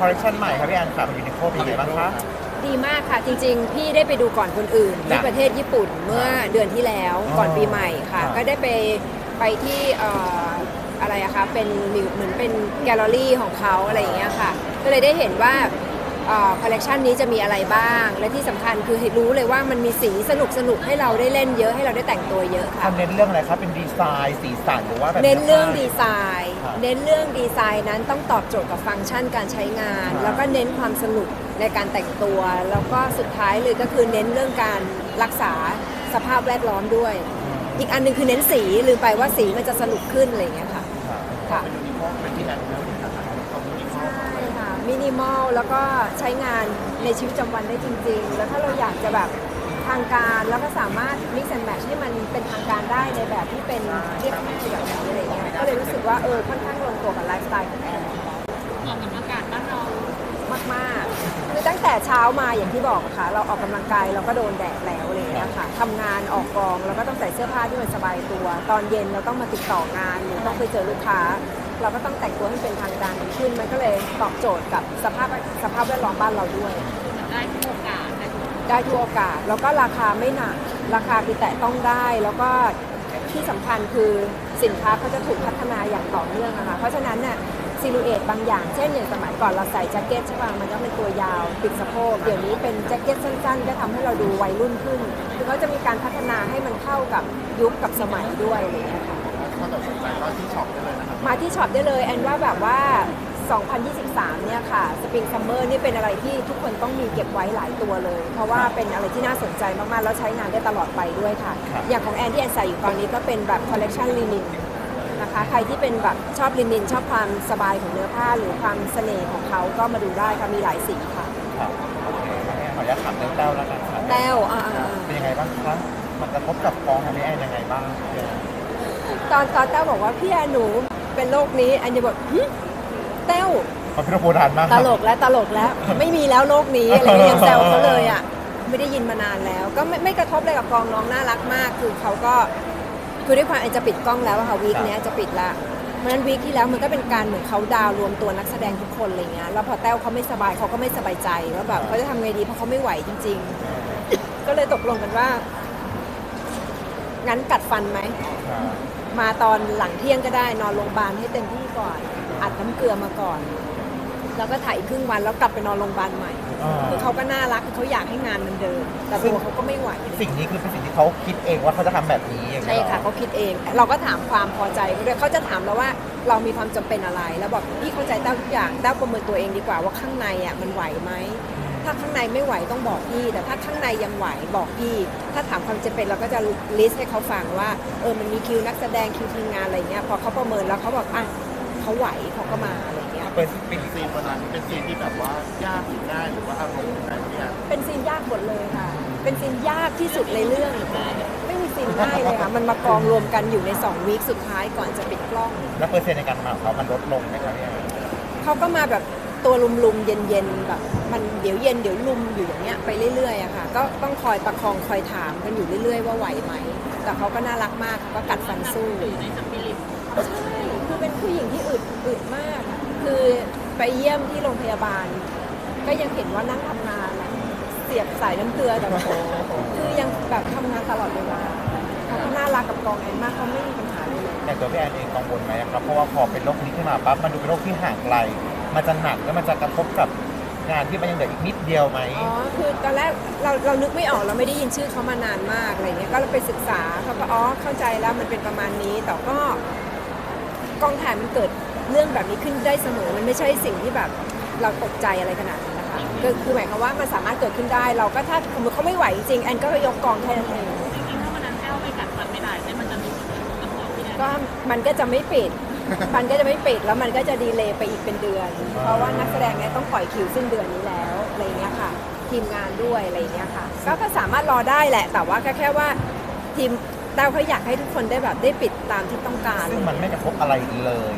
คอลเลคชันใหม่ครับพี่แอนค่ะเป็นยูนิโคเป็นยังไงบ้างคะ ดีมากค่ะ จริงๆ พี่ได้ไปดูก่อนคนอื่น ที่จ้ะประเทศญี่ปุ่นเมื่อเดือนที่แล้วอ๋อก่อนปีใหม่ค่ะ ครับ ก็ได้ไปไปที่เอ่ออะไรอะคะเป็นมิวเหมือนเป็นแกลเลอรี่ของเขาอะไรอย่างเงี้ยค่ะ ก็เลยได้เห็นว่า คอลเลกชันนี้จะมีอะไรบ้าง และที่สำคัญคือรู้เลยว่ามันมีสีสนุกสนุกๆให้เราได้เล่นเยอะให้เราได้แต่งตัวเยอะค่ะเขาเน้นเรื่องอะไรครับ เป็นดีไซน์สีสันหรือว่าแบบ เน้นเรื่องดีไซน์ ครับเน้นเรื่องดีไซน์นั้นต้องตอบโจทย์กับฟังก์ชันการใช้งาน ครับ แล้วก็เน้นความสนุกในการแต่งตัว แล้วก็สุดท้ายเลยก็คือเน้นเรื่องการรักษาสภาพแวดล้อมด้วย อีกอันหนึงคือเน้นสีลืมไปว่าสีมันจะสนุกขึ้นอะไรอย่างเงี้ยค่ะค่ะ มินิมอลแล้วก็ใช้งานในชีวิตประจำวันได้จริง ๆ แล้วถ้าเราอยากจะแบบทางการแล้วก็สามารถ mix and match ให้มันเป็นทางการได้ในแบบที่เป็นเรียบง่ายแบบนี้อะไรเงี้ยก็เลยรู้สึกว่าเออค่อนข้างลงตัวกับไลฟ์สไตล์ของแอนเหมาะกับอากาศบ้านเรามากๆคือตั้งแต่เช้ามาอย่างที่บอกค่ะ เราออกกำลังกายเราก็โดนแดดแล้วอะไรอย่างเงี้ยค่ะทำงานออกกองเราก็ต้องใส่เสื้อผ้าที่มันสบายตัว ตอนเย็นเราต้องมาติดต่องานหรือต้องไปเจอลูกค้า เราก็ต้องแต่งตัวให้เป็นทางการขึ้นมันก็เลยตอบโจทย์กับสภาพสภาพแวดล้อมบ้านเราด้วย ได้ทุกโอกาสได้ทุกได้ทุกโอกาสแล้วก็ราคาไม่หนักราคาคือแตะต้องได้แล้วก็ที่สำคัญคือสินค้าเขาจะถูกพัฒนาอย่างต่อเนื่องอะค่ะเพราะฉะนั้นเนี่ยซิลูเอตบางอย่าง เช่นอย่างสมัยก่อนเราใส่แจ็คเก็ตใช่ป่ะมันก็เป็นตัวยาวปิดสะโพกเดี๋ยวนี้เป็นแจ็คเก็ตสั้นๆ ก็ทำให้เราดูวัยรุ่นขึ้นคือเขาจะมีการพัฒนาให้มันเข้ากับยุคกับสมัยด้วยอะไรอย่างเงี้ยค่ะถ้าเกิด สนใจก็ที่ช็อปได้เลยนะครับมาที่ช็อปได้เลยแอนว่าแบบว่า 2023 เนี่ยค่ะสปริงซัมเมอร์นี่เป็นอะไรที่ทุกคนต้องมีเก็บไว้หลายตัวเลย เพราะว่าเป็นอะไรที่น่าสนใจมากๆ แล้วใช้งานได้ตลอดไปด้วยค่ะครับอย่างของแอนที่แอนใส่อยู่ตอนนี้ก็เป็นแบบคอลเลกชันลินินนะคะใครที่เป็นแบบชอบลินิน ชอบความสบายของเนื้อผ้าหรือความเสน่ห์ของเขาก็มาดูได้ค่ะมีหลายสีค่ะครับโอเคครับพี่แอนขออนุญาตถามเรื่องแต้วแล้วกันครับแต้วอ่าเป็นยังไงบ้างคะมันกระทบกับกองของพี่แอนยังไงบ้างๆ ตอนตอนแต้วบอกว่าพี่แอนหนูเป็นโรคนี้แอนจะบอกหึแต้วมันเป็นโบราณมากตลกแล้วตลกแล้ว ไม่มีแล้วโลกนี้อะไรอย่างเงี้ยยังแซวเขาเลยอะไม่ได้ยินมานานแล้ว ก็ไม่ไม่กระทบเลยกับกองน้องน่ารักมาก คือเขาก็คือด้วยความแอนจะปิดกล้องแล้วอะค่ะวีคเนี้ยจะปิดละเพราะฉะนั้นวีคที่แล้วมันก็เป็นการเหมือนเขาดาวน์รวมตัวนักแสดงทุกคนอะไรเงี้ยแล้วพอแต้วเขาไม่สบายเขาก็ไม่สบายใจว่าแบบเขาจะทำไงดีเพราะเขาไม่ไหวจริง ๆ ก็เลยตกลงกันว่า งั้นกัดฟันไหมค่ะมาตอนหลังเที่ยงก็ได้นอนโรงพยาบาลให้เต็มที่ก่อน อัดน้ำเกลือมาก่อน แล้วก็ถ่ายอีกครึ่งวันแล้วกลับไปนอนโรงพยาบาลใหม่ อ่า คือเขาก็น่ารักคือเขาอยากให้งานมันเดิน แต่ตัวเขาก็ไม่ไหว สิ่งนี้คือเป็นสิ่งที่เขาคิดเองว่าเขาจะทำแบบนี้อย่างใช่เงี้ยเหรอค่ะเขาคิดเอง เราก็ถามความพอใจเขาด้วยเขาจะถามเราว่าเรามีความจำเป็นอะไร แล้วบอกพี่เข้าใจเต้าทุกอย่างเต้าประเมินตัวเองดีกว่าว่าข้างในอะมันไหวไหม ถ้าข้างในไม่ไหวต้องบอกพี่ แต่ถ้าข้างในยังไหวบอกพี่ ถ้าถามความจำเป็นเราก็จะลิสต์ให้เขาฟังว่าเออมันมีคิวนักแสดงคิวทีมงานอะไรเงี้ยพอเขาประเมินแล้วเขาบอกอะเขาไหวเขาก็มาอะไรเงี้ยเป็นเป็นซีนวันนั้นเป็นซีนที่แบบว่ายากหรือง่ายหรือว่าอารมณ์ไหนเนี่ยเป็นซีนยากหมดเลยค่ะ เป็นซีนยากที่สุดในเรื่องไม่มีซีนง่ายเลยค่ะมันมากองรวมกันอยู่ใน2วีคสุดท้ายก่อนจะปิดกล้อง แล้วเปอร์เซ็นต์ในการมาของเขามันลดลงไหมครับพี่แอนเขาก็มาแบบ ตัวลุมๆ เย็นๆแบบมันเดี๋ยวเย็นเดี๋ยวลุมอยู่อย่างเงี้ยไปเรื่อยๆอะค่ะก็ต้องคอยประคองคอยถามกันอยู่เรื่อยๆ ว่าไหวไหมแต่เขาก็น่ารักมากก็กัดฟันสู้ใช่คือเป็นผู้หญิงที่อึดอึดมาก คือไปเยี่ยมที่โรงพยาบาล ก็ยังเห็นว่านั่งทำงานเสียบสายน้ำเกลือแต่โอ้โหคือยังแบบทำงานตลอดเวลาเขาก็น่ารักกับกองแอนมากเขาไม่มีปัญหาเลยแต่ตัวพี่แอนเองกังวลไหมครับเพราะว่าพอเป็นโรคนี้ขึ้นมาปั๊บมันดูเป็นโรคที่ห่างไกล มันจะหนักแล้วมันจะกระทบกับงานที่มันยังเหลืออีกนิดเดียวไหม อ๋อ คือตอนแรกเราเรานึกไม่ออกเราไม่ได้ยินชื่อเขามานานมากอะไรเงี้ย ก็ไปศึกษาเขาก็อ๋อเข้าใจแล้วมันเป็นประมาณนี้ แต่ก็กองถ่ายมันเกิดเรื่องแบบนี้ขึ้นได้เสมอ มันไม่ใช่สิ่งที่แบบเราตกใจอะไรขนาดนั้นนะคะ ก็คือหมายความว่ามันสามารถเกิดขึ้นได้ เราก็ถ้าสมมติเขาไม่ไหวจริงแอนก็ยกกองแค่นั้นเองจริงๆถ้าวันนั้นแก้วไม่กัดฟันไม่ได้เนี่ยมันจะมีผลกระทบกับของพี่แอนก็มันก็จะไม่ปิด มันก็จะไม่ปิดแล้วมันก็จะดีเลย์ไปอีกเป็นเดือน เพราะว่านักแสดงเนี่ยต้องปล่อยคิวสิ้นเดือนนี้แล้วอะไรเงี้ยค่ะทีมงานด้วยอะไรเงี้ยค่ะก็ก็สามารถรอได้แหละ แต่ว่าก็แค่ว่าทีมแต้วเขาอยากให้ทุกคนได้แบบได้ปิดตามที่ต้องการ ซึ่งมันไม่กระทบอะไรเลย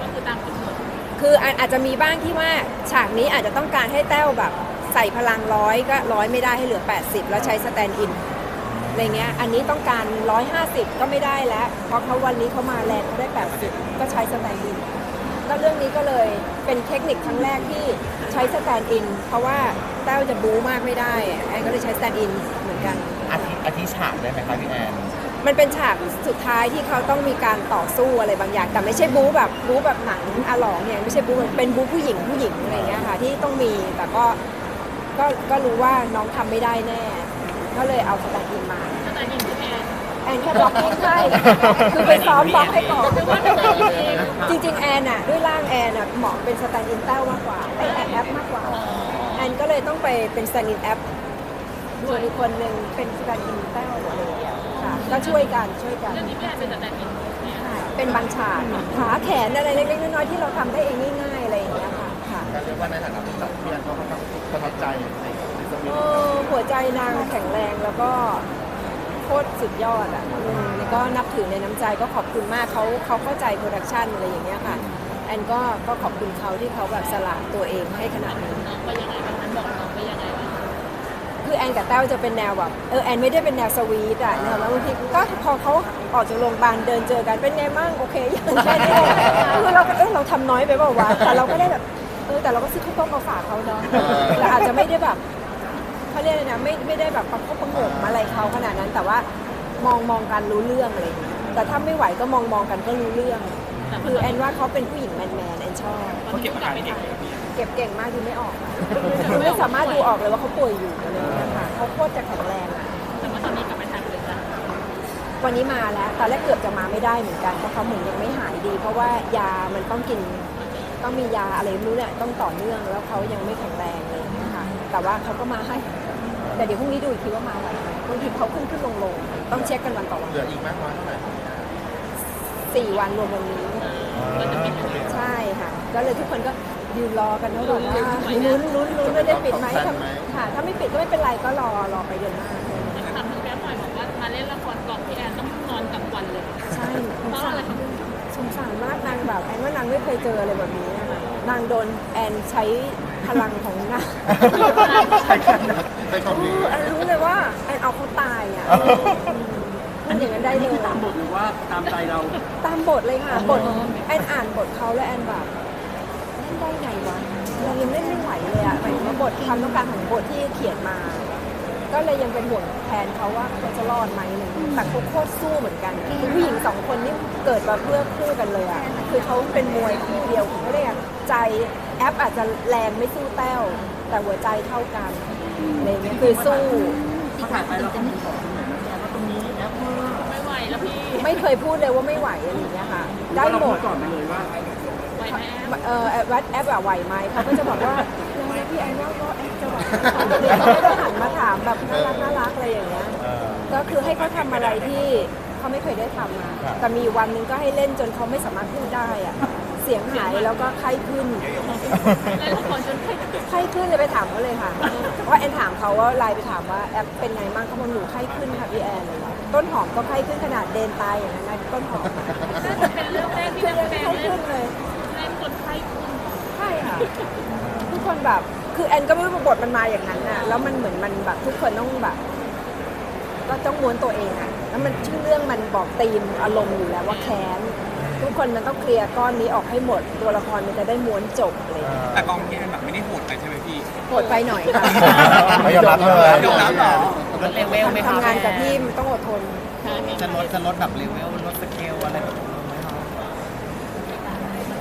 ก็คือตามกำหนดคืออาอาจจะมีบ้างที่ว่าฉากนี้อาจจะต้องการให้แต้วแบบใส่พลังร้อยก็ร้อยไม่ได้ให้เหลือ 80 แล้วใช้สแตนด์อิน อะไรเงี้ย อันนี้ต้องการ 150 ก็ไม่ได้แล้ว เพราะเขาวันนี้เขามาแรงเขาได้ 80 ก็ใช้สแตนด์อิน แล้วเรื่องนี้ก็เลยเป็นเทคนิคครั้งแรกที่ใช้สแตนด์อิน เพราะว่าแต้วจะบู๊มากไม่ได้แอนก็เลยใช้สแตนด์อินเหมือนกัน อาทิอาทิฉากได้ไหมคะพี่แอน มันเป็นฉากสุดท้ายที่เขาต้องมีการต่อสู้อะไรบางอย่าง แต่ไม่ใช่บู๊แบบบู๊แบบหนังอาหลองเนี่ยไม่ใช่บู๊เป็นบู๊ผู้หญิงผู้หญิงอะไรอย่างเงี้ยค่ะที่ต้องมีแต่ก็ก็ก็รู้ว่าน้องทำไม่ได้แน่ ก็เลยเอาสแตนด์อินมาแต่ยิงคือแอนแอนแค่บล็อกกิ้งให้คือไปซ้อมบล็อกให้ก่อนคือว่าเป็นตัวเองจริงๆแอนอะด้วยร่างแอนอะเหมาะเป็นสแตนด์อินแต้วมากกว่าไอแอนแอปมากกว่าแอนก็เลยต้องไปเป็นสแตนด์อินแอปส่วนอีกคนหนึ่งเป็นสแตนด์อินแต้วหมดเลยอะค่ะก็ช่วยกันช่วยกันเรื่องนี้พี่แอนเป็นแต่ยิงเนี่ยค่ะเป็นบางฉากขาแขนอะไรเล็กๆน้อยๆที่เราทำได้เองง่ายๆอะไรอย่างเงี้ยค่ะค่ะการเรียกว่าในฐานะผู้จัดพี่แอนก็ค่อนข้างประทับใจในในสมิธ เออหัวใจนางแข็งแรงแล้วก็โคตรสุดยอดอะอืมแล้วก็นับถือในน้ำใจก็ขอบคุณมากเขาเขาเข้าใจโปรดักชันอะไรอย่างเงี้ยค่ะ แอนก็ก็ขอบคุณเขาที่เขาแบบสละตัวเองให้ขนาดนี้ น้องไปยังไงบ้างนั้นบอกน้องไปยังไงบ้างคือแอนกับแต้วจะเป็นแนวแบบเออแอนไม่ได้เป็นแนวสวีทอะเนี่ยแล้วบางทีก็พอเขาออกจากโรงพยาบาลเดินเจอกันเป็นไงมั่งโอเคอย่างแค่นี้คือเราก็เออเราทำน้อยไปเปล่าวะแต่เราก็ได้แบบเออแต่เราก็ซื้อข้าวต้มมาฝากเขาเนาะแต่อาจจะไม่ได้แบบ เขาเรียกอะไรนะไม่ไม่ได้แบบประคบประหงมอะไรเขาขนาดนั้น แต่ว่ามองมองกันรู้เรื่องอะไรอย่างเงี้ยแต่ถ้าไม่ไหวก็มองมองกันก็รู้เรื่อง คือแอนว่าเขาเป็นผู้หญิงแมนแมนๆแอนชอบ เขาเก็บอาการเก่งเก็บเก่งมากดูไม่ออกอะคือไม่สามารถดูออกเลยว่าเขาป่วยอยู่อะไรอย่างเงี้ยค่ะเขาโคตรจะแข็งแรงอะแต่ว่าตอนนี้กลับไปทานเลยจ้ะวันนี้มาแล้วตอนแรกเกือบจะมาไม่ได้เหมือนกันเพราะเขาเหมือนยังไม่หายดี เพราะว่ายามันต้องกินต้องมียาอะไรไม่รู้เนี่ยต้องต่อเนื่องแล้วเขายังไม่แข็งแรงเลยนะคะแต่ว่าเขาก็มาให้ แต่เดี๋ยวพรุ่งนี้ดูอีกทีว่ามาไหวไหมบางทีเขาขึ้นขึ้นลงลงต้องเช็คกันวันต่อวันเหลืออีกมากน้อยเท่าไหร่สี่วันรวมวันนี้ก็จะปิดยังไงใช่ค่ะ ก็เลยทุกคนก็ยืนรอกันนะแบบว่าลุ้นลุ้นลุ้นว่าได้ปิดไหมถ้าค่ะ ถ้าไม่ปิดก็ไม่เป็นไรก็รอรอไปเดือนหน้าถามทางแก้มหน่อยบอกว่ามาเล่นละครกองพี่แอนต้องนอนกลางวันเลย ใช่สงเพราะสาอะไรรสงสารมากนางแบบแอนว่านางไม่เคยเจออะไรแบบนี้นะคะนางโดนแอนใช้ พลังของนางใช่ครับใช่คำนี้แอนรู้เลยว่าแอนเอาเขาตายอะพูดอย่างนั้นได้เลยตามบทหรือว่าตามใจเรา ตามบทเลยค่ะบทแอนอ่านบทเขาแล้วแอนแบบเล่นได้ไงวะเรายังเล่นไม่ไหวเลยอะหมายถึงว่าบทความต้องการของบทที่เขียนมา ก็เลยยังเป็นห่วงแทนเขาว่าเขาจะรอดไหมอะไรอย่างเงี้ยแต่เขาโคตรสู้เหมือนกันคือผู้หญิงสองคนนี่เกิดมาเพื่อคู่กันเลยอะคือเขาเป็นมวยคู่เดียวคือเขาเรียกใจ แอปอาจจะแรงไม่สู้แต้ว แต่หัวใจเท่ากันอะไรอย่างเงี้ยคือสู้พอถ่ายไปเราก็มีบอกตรงไหนนะแอบว่าตรงนี้แอปว่าไม่ไหวแล้วพี่ไม่เคยพูดเลยว่าไม่ไหวอะไรอย่างเงี้ยค่ะ ได้เราหมพูดดก่อนไปเลยว่าไหวแม่เออแอปแอปอะไหวไหมเขาก็จะบอกว่ายังไงพี่แอนว่าก็แอปจะไหวเขาก็จะหันมาถามแบบน่ารักน่ารักอะไรอย่างเงี้ยเออก็คือให้เขาทำอะไรที่เขาไม่เคยได้ทำมาครับแต่มีวันหนึ่งก็ให้เล่นจนเขาไม่สามารถพูดได้อะ เสียงหายแล้วก็ไข้ขึ้นเล่นละครจนเคยไข้ขึ้นเลยไปถามเขาเลยค่ะเพราะแอนถามเขาว่าไลน์ไปถามว่าแอปเป็นไงบ้างเขาบอกหนูไข้ขึ้นค่ะพี่แอนเลยต้นหอมก็ไข้ขึ้นขนาดเดนตายอย่างนั้นนะต้นหอมน่าจะเป็นเรื่องแรกที่คือนักยังแสดงไข้เล่ขึ้นนเลยเล่นจนไข้ขึ้นใช่ค่ะทุกคนแบบคือแอนก็ไม่รู้ว่าบทมันมาอย่างนั้นน่ะแล้วมันเหมือนมันแบบทุกคนต้องแบบก็ต้องม้วนตัวเองอะแล้วมันชื่อเรื่องมันบอกธีมอารมณ์อยู่แล้วว่าแค้น ทุกคนมันต้องเคลียร์ก้อนนี้ออกให้หมด ตัวละครมันจะได้ม้วนจบอะไรอย่างเลยแต่กองพี่แอนแบบไม่ได้โหดไปใช่ไหมพี่ โหดไปหน่อยค่ะไม่ยอมรับเลยยอมรับเหรอ ลดเลเวลไหมคะทำงานกับพี่มันต้องอดทน จะลดจะลดแบบเลเวลลดสเกลอะไรแบบนี้ไหมคะ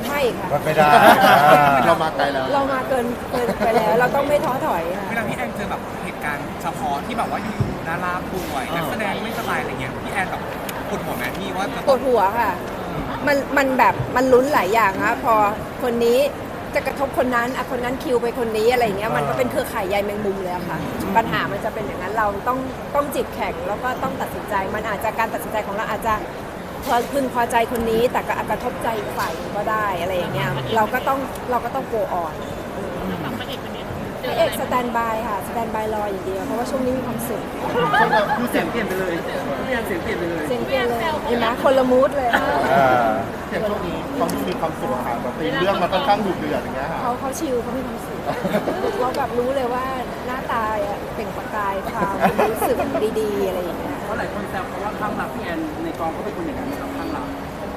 ไม่ค่ะ มันไม่ได้เรามาไกลแล้ว เรามาเกินเกินไปแล้ว เราต้องไม่ท้อถอยค่ะ เวลาพี่แอนเจอแบบเหตุการณ์เฉพาะที่แบบว่าอยู่ๆดาราป่วยนักแสดงไม่สบายอะไรเงี้ยพี่แอนแบบปวดหัวไหมพี่ว่าจะปวดหัวค่ะ มันมันแบบมันลุ้นหลายอย่างนะพอคนนี้จะกระทบคนนั้นอะคนนั้นคิวไปคนนี้อะไรอย่างเงี้ยมันก็เป็นเครือข่ายใยแมงมุมเลยอะค่ะ ปัญหามันจะเป็นอย่างนั้นเราต้องต้องจิตแข็งแล้วก็ต้องตัดสินใจ มันอาจจะการตัดสินใจของเราอาจจะพอพึงพอใจคนนี้แต่ก็อาจกระทบใจอีกฝ่ายหนึ่งก็ได้อะไรอย่างเงี้ยเราก็ต้องเราก็ต้องโกออน พระเอกสแตนบายค่ะสแตนบายรออย่างเดียวเพราะว่าช่วงนี้มีความสุขคือเสียงเปลี่ยนไปเลยพี่แอนเสียงเปลี่ยนไปเลยเซ็งเปลี่ยนเลยเห็นไหมคนละมูดเลยเอออย่างช่วงนี้เขาดูมีความสุขค่ะแบบเรื่องมันค่อนข้างดุเดือดอย่างเงี้ยค่ะเขาเขาชิลเขามีความสุขเขาแบบรู้เลยว่าหน้าตาอะเปล่งประกายความรู้สึกดีๆอะไรอย่างเงี้ยเพราะหลายคนแซวเขาว่าข้างรักพี่แอนในกองก็เป็นคนอย่างนั้นนะครับข้างรัก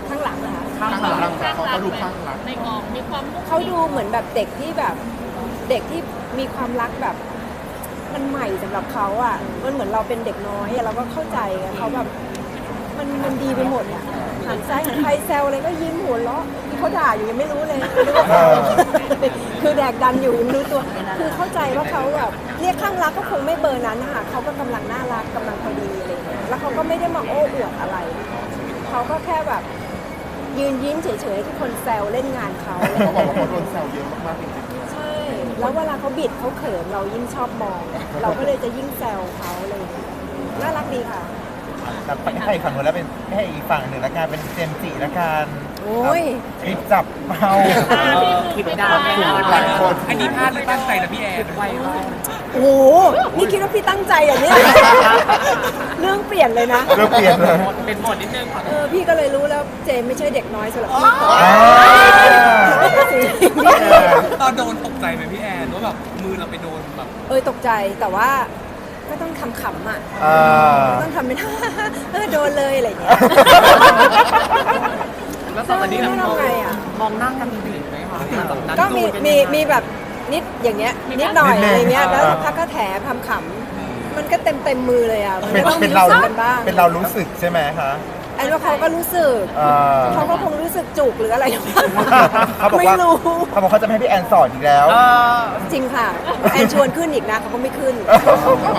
คข้างหลังนะคะข้างหลังเขาเขาดูข้างหลังในกองมีความมุ่งเขาดูเหมือนแบบเด็กที่แบบ เด็กที่มีความรักแบบมันใหม่สำหรับเขาอะ มันเหมือนเราเป็นเด็กน้อยอะเราก็เข้าใจไงเขาแบบมันมันดีไปหมดอะหันซ้ายหันใครแซวอะไรก็ยิ้มหัวเราะที่เขาด่าอยู่ยังไม่รู้เลยไม่รู้ว่าเขาคือแดกดันอยู่ยังไม่รู้ตัว คือเข้าใจว่าเขาแบบเรียกข้างรักก็คงไม่เบอร์นั้นนะคะเขาก็กำลังน่ารักกำลังพอดีอะไรอย่างเงี้ยแล้วเขาก็ไม่ได้มาโอ้อวดอะไร เขาก็แค่แบบยืนยิ้มเฉยๆให้ทุกคนแซวเล่นงานเขาอะไรอเขาย่างบอกเงี้ยว่าเขาโดนแซวเยอะมากๆจริงๆใช่ แล้วเวลาเขาบิดเขาเขินเรายิ่งชอบมอง เราก็เลยจะยิ่งแซวเขาอะไรอย่างเลยน่ารักดีค่ะ แต่ไปให้ฝั่งนู้นแล้วเป็นให้อีกฝั่งหนึ่งละกันเป็นเจมส์จิละกัน โอ้ย คลิปจับเมาคลิปดาวหลายคนอันนี้พลาดหรือตั้งใจนะพี่แอนไวมากโอ้โหนี่คิดว่าพี่ตั้งใจเหรอะเนี่ย เรื่องเปลี่ยนเลยนะ เริ่มเปลี่ยนเลย เป็นหมดนิดนึงขอโทเอษอพี่ก็เลยรู้แล้วเจมไม่ใช่เด็กน้อยสำหรับพี่อ่าสิตอนโดนตกใจไหมพี่แอนว่าแบบมือเราไปโดนแบบเออตกใจแต่ว่าก็ต้องทำขำอะอ่าต้องทำเป็นเออโดนเลยอะไรอย่างเงี้ย แล้วตอนนี้เราไม่มองทำไงอะมองหน้ากันดีไหมคะแบบนั้นก็มีดูเป็นมียังไงมีแบบนิดอย่างเงี้ยนิดหน่อยอะไรเงี้ยแล้วสักพักก็แถทำขำมันก็เต็มเต็มมือเลยอะมันเป็นก็ต้องเป็มีนเรารู้สึกกันบ้างเป็นเรารู้สึกใช่ไหมคะแอนว่าเขาก็รู้สึกอ่าเขาก็คงรู้สึกจุกหรืออะไรเขาบอกไม่ว่ารู้เขาบอกเขาจะไม่ให้พี่แอนสอนอีกแล้วเออจริงค่ะ แอนชวนขึ้นอีกนะเขาก็ไม่ขึ้น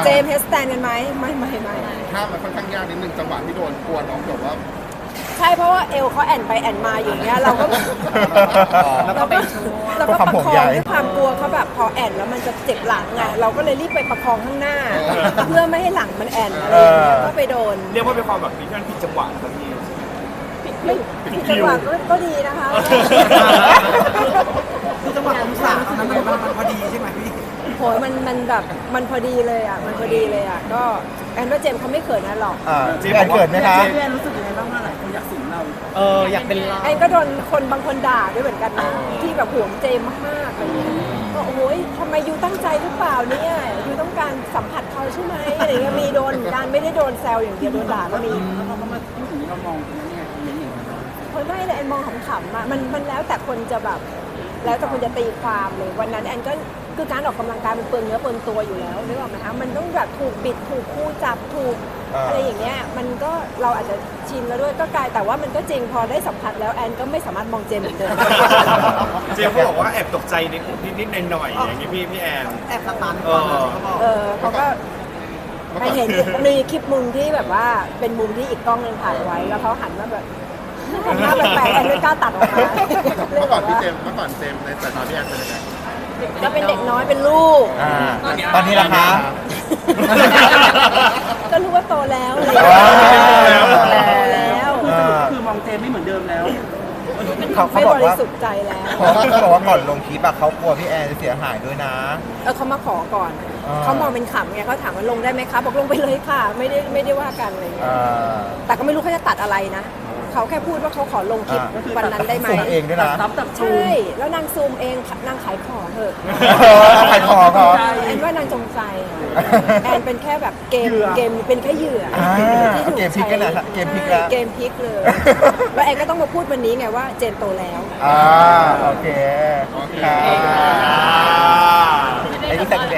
เจมส์เฮสแตนกันไหมไม่ไม่ไม่ถ้ามันค่อนข้างยากนิดนึงจังหวะที่โดนกลัวน้องแบบว่า ใช่เพราะว่าเอลเขาแอนไปแอนมาอยู่เงี้ยเราก็แล้วก็ไปช่วยเราก็ก็ประความห่วงคอใยงด้วยความกลัวเขาแบบพอแอนแล้วมันจะเจ็บหลังไงเราก็เลยรีบไปประคองข้างหน้า เพื่อไม่ให้หลังมันแอนอะไรอย่างเงี้ยก็ไปโดนเรียกว่าเป็นความแบบมีการผิดจังหวะครับพี่ไม่ผิดจังหวะก็ก็ดีนะคะคือจังหวะองศาตอนนั้นมันมันพอดีใช่ไหมพี่โหยมันมันแบบมันพอดีเลยอะมันพอดีเลยอะก็ แอนว่าเจมส์เขาไม่เขินนะหรอกอ่าพี่แอนเกิดไหมคะเพื่อนรู้สึกยังไงบ้างว่าหลายคนอยากสิงเราเอออยากเป็นเรา แอนก็โดนคนบางคนด่าด้วยเหมือนกันนะที่แบบห่วงเจมส์มากๆอะไรเงี้ยก็โอ้ยทำไมยูตั้งใจหรือเปล่าเนี่ยยูต้องการสัมผัสเขาใช่ไหมอะไรเงี้ยมีโดนเหมือนกันไม่ได้โดนแซวอย่างเดียวโดนด่าก็มี แล้วพอเขามาพูดถึงนี้เรามองตรงนั้นเนี่ยคอมเมนต์อย่างไรบ้างเฮ้ยไม่เลยแอนมองขำๆอะมันมันแล้วแต่คนจะแบบ แล้วแต่คนจะตีความเลยวันนั้นแอนก็คือการออกกำลังกายมันเปลืองเนื้อเปลืองตัวอยู่แล้วนึกออกไหมคะมันต้องแบบถูกบิดถูกคู่จับถูกอ่าอะไรอย่างเงี้ยมันก็เราอาจจะชินแล้วด้วยก็กลายแต่ว่ามันก็จริงพอได้สัมผัสแล้วแอนก็ไม่สามารถมองเจมส์เหมือนเดิมเจมส์เขาบอกว่าแอบตกใจนิดนิดๆหน่อยๆอย่างนี้พี่พี่แอนแอบสตันก่อนเลยเขาบอกเออเขาก็ไปเห็นมีคลิปมุมที่แบบว่าเป็นมุมที่อีกกล้องหนึงถ่ายไว้แล้วเขาหันมาแบบหันหน้าแปลกๆแอนไม่กล้าตัดออกมา เมื่อก่อนพี่เจมส์เมื่อก่อนเจมส์ในสายตาพี่แอนเป็นยังไงก็เป็นเด็กน้อยเป็นลูก อ่าตอนนี้ล่ะคะ ก็รู้ว่าโตแล้วอะไรอ๋อโตแล้วคือสรุปคือมองเจมไม่เหมือนเดิมแล้ว เขาเขาไม่บอกบริว่าสุทธิ์ใจแล้วเขาบอกว่าก่อนลงคลิปอะเขากลัวพี่แอนจะเสียหายด้วยนะ เออเขามาขอก่อน อ่า เขามองเป็นขำไงเขาถามว่าลงได้ไหมคะบอกลงไปเลยค่ะ ไม่ได้ไม่ได้ว่ากันอะไรอย่างเงี้ย อ่า แต่ก็ไม่รู้เขาจะตัดอะไรนะ เขาแค่พูดว่าเขาขอลงคลิปอ่าวันนั้นได้ไหมส่งเองด้วยนะซับตับซูใช่มแล้วนางซูมเองนางขายของเถอะขายของเหรอ แอนว่านางจงใจแอนเป็นแค่แบบเกมเกมเป็นแค่เหยื่ออ่าที่ถูกเกมพลิกใช้กันนะฮะเกมพลิกแล้ว ใช่เกมพลิกเลยแล้วแอนก็ต้องมาพูดวันนี้ไงว่าเจนโตแล้ว อ่าโอเคครับไอ้ที่ใส่กุญแจ